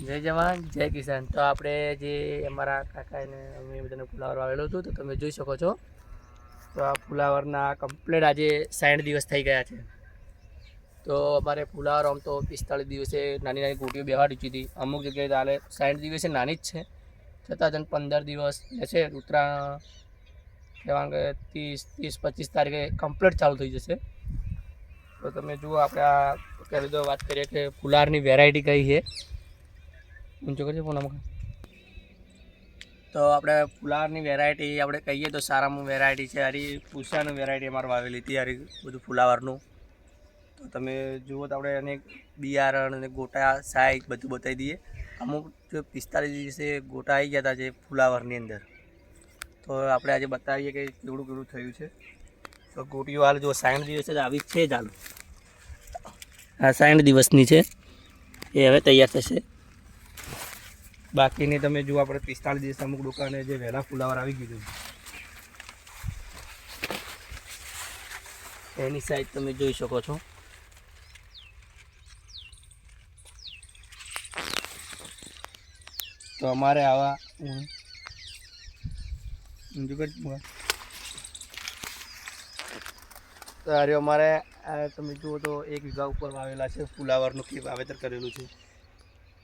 જય જવાન, જય કિસાન. તો આપણે જે અમારા કાકાને અમે બધાને ફુલાવર વાવેલું હતું, તો તમે જોઈ શકો છો. તો આ ફુલાવરના કમ્પ્લેટ આજે સાઠ દિવસ થઈ ગયા છે. તો અમારે ફુલાવર આમ તો પિસ્તાળીસ દિવસે નાની નાની ગોટીઓ બેહાડી હતી. અમુક જગ્યાએ હાલે સાઠ દિવસે નાની જ છે. છતાં જન પંદર દિવસ લેશે ઉત્તરાયણ કહેવા કે ત્રીસ ત્રીસ, પચીસ તારીખે કમ્પ્લીટ ચાલુ થઈ જશે. તો તમે જુઓ, આપણે આ પહેલી તો વાત કરીએ કે ફુલારની વેરાયટી કઈ છે. ઊંચો કરજો પૂનમ તો આપણે ફુલાવરની વેરાયટી આપણે કહીએ તો સારામાં વેરાયટી છે. હરી પૂસાની વેરાયટી અમારે વાવેલી હતી, હરી બધું ફુલાવરનું. તો તમે જુઓ તો આપણે એને બિયારણ અને ગોટા સાઈઝ બધું બતાવી દઈએ. અમુક જો પિસ્તાલીસ દિવસે ગોટા આવી ગયા હતા જે ફુલાવરની અંદર. તો આપણે આજે બતાવીએ કે કેવડું કેવડું થયું છે. તો ગોટીઓ હાલ જો સાઠ દિવસે આવી જ છે જ હાલ. આ સાઠ દિવસની છે. એ હવે તૈયાર થશે. બાકીની તમે જુઓ, આપણે પિસ્તાળીસ દિવસ અમુક દુકાને જે વહેલા ફુલાવર આવી ગયું એની સાઈઝ તમે જોઈ શકો છો. તો અમારે આવા. તો અરે અમારે તમે જુઓ તો એક વીઘા ઉપર વાવેલા છે ફુલાવરનું વાવેતર કરેલું છે.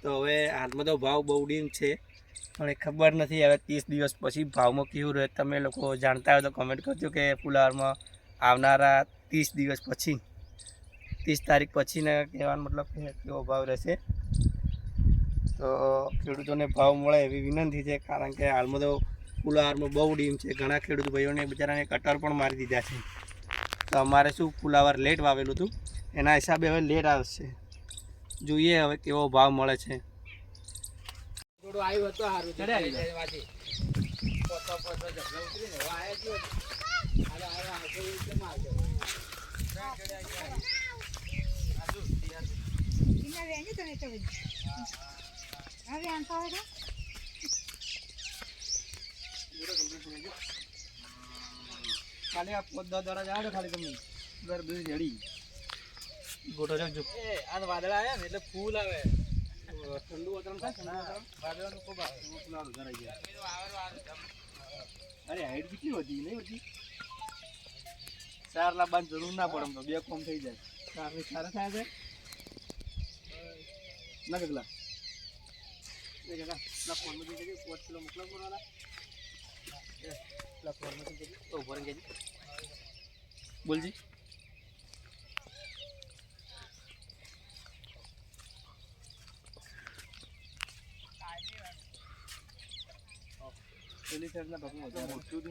તો હવે હાલમાં તો ભાવ બહુ ડીમ છે, પણ ખબર નથી હવે ત્રીસ દિવસ પછી ભાવમાં કેવું રહે તમે લોકો જાણતા હોય તો કમેન્ટ કરજો કે ફુલાવરમાં આવનારા ત્રીસ દિવસ પછી, ત્રીસ તારીખ પછીને કહેવાનો મતલબ કે કેવો ભાવ રહેશે. તો ખેડૂતોને ભાવ મળે એવી વિનંતી છે, કારણ કે હાલમાં તો ફુલાવરમાં બહુ ડીમ છે. ઘણા ખેડૂત ભાઈઓને બિચારાને કટર પણ મારી દીધા છે. તો અમારે શું ફુલાવર લેટ વાવેલું હતું? એના હિસાબે હવે લેટ આવશે. જોઈએ હવે કેવો ભાવ મળે છે. હવે રીતે મારજો. ખાલી આ પોત દ્વારા દાડા જાવ ખાલી તમે દર બે જડી. ગોટો રાખજો એ, આ વાદળા આવ્યા ને એટલે ફૂલ આવે. ઠંડુ વાતાવરણ થાય ને? વાદળાનું ખૂબ આવે. ફૂલ આવે ઘરે ગયા. અરે હાઈટ કેટલી હતી નહીં હતી ચાર લાવવાની જરૂર ના પડે તો. બે કોમ થઈ જાય. ચારની ચાર થાય છે. ના કેટલા? ના ફોનમાં જઈ પાંચ કિલો મોકલો કરવાના બોલજી. પેલી સાઈડ ના પગમાં વધારે મોટું